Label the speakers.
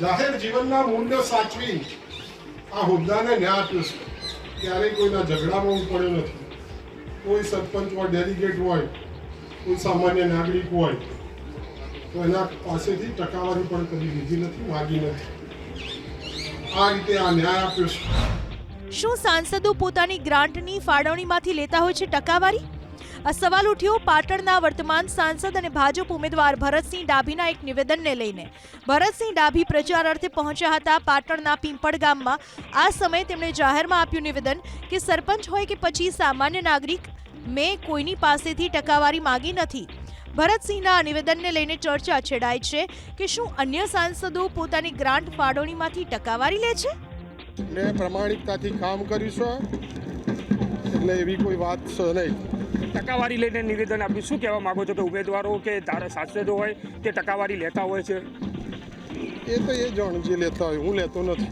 Speaker 1: જાહેર જીવનના મૂલ્યો સાચવી આ હોદ્દાને ન્યાય આપ્યો છે. ક્યારેય કોઈના ઝઘડામાં હું પડ્યો નથી. કોઈ સરપંચ હોય, ડેલિગેટ હોય, કોઈ સામાન્ય નાગરિક હોય, તો એના પાસેથી ટકાવારી પણ કદી લીધી નથી, માગી નથી. આ રીતે આ ન્યાય આપ્યો છે.
Speaker 2: શું સાંસદો પોતાની ગ્રાન્ટની ફાળવણીમાંથી લેતા હોય છે ટકાવારી? આ સવાલ ઉઠ્યો પાટણના વર્તમાન સાંસદ અને ભાજપ ઉમેદવાર ભરતસિંહ ડાભીના એક નિવેદનને લઈને. ભરતસિંહ ડાભી પ્રચાર અર્થે પહોંચ્યા હતા પાટણના પિંપળ ગામમાં. આ સમયે તેમણે જાહેરમાં આપ્યું નિવેદન કે સરપંચ હોય કે પછી સામાન્ય નાગરિક, મેં કોઈની પાસેથી ટકાવારી માગી નથી. ભરતસિંહના નિવેદનને લઈને ચર્ચા છેડાય છે કે શું અન્ય સાંસદો પોતાની ગ્રાન્ટ ફાળવણીમાંથી ટકાવારી લે છે?
Speaker 1: ને પ્રમાણિકતાથી કામ કર્યું છે. એટલે એવી કોઈ વાત નહીં.
Speaker 3: ટકાવારી લઈને નિવેદન આપ્યું. શું કહેવા માંગો છો? કે ઉમેદવારો કે તારા સાંસદો હોય તે ટકાવારી લેતા હોય છે?
Speaker 1: એ તો એ જાણ જે લેતા હોય, હું લેતો નથી.